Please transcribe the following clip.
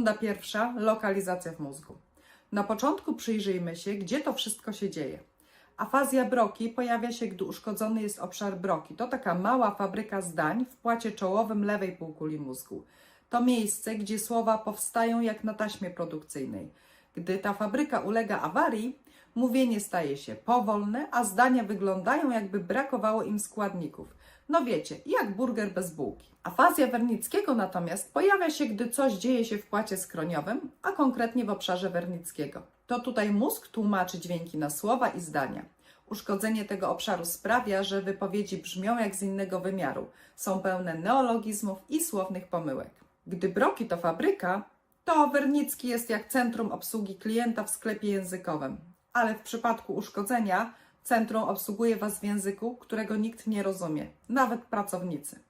Runda pierwsza lokalizacja w mózgu. Na początku przyjrzyjmy się, gdzie to wszystko się dzieje. Afazja broki pojawia się, gdy uszkodzony jest obszar broki. To taka mała fabryka zdań w płacie czołowym lewej półkuli mózgu. To miejsce, gdzie słowa powstają jak na taśmie produkcyjnej. Gdy ta fabryka ulega awarii, mówienie staje się powolne, a zdania wyglądają jakby brakowało im składników. No wiecie, jak burger bez bułki. Afazja Wernickiego natomiast pojawia się, gdy coś dzieje się w płacie skroniowym, a konkretnie w obszarze Wernickiego. To tutaj mózg tłumaczy dźwięki na słowa i zdania. Uszkodzenie tego obszaru sprawia, że wypowiedzi brzmią jak z innego wymiaru. Są pełne neologizmów i słownych pomyłek. Gdy Broki to fabryka, to Wernicki jest jak centrum obsługi klienta w sklepie językowym. Ale w przypadku uszkodzenia centrum obsługuje Was w języku, którego nikt nie rozumie, nawet pracownicy.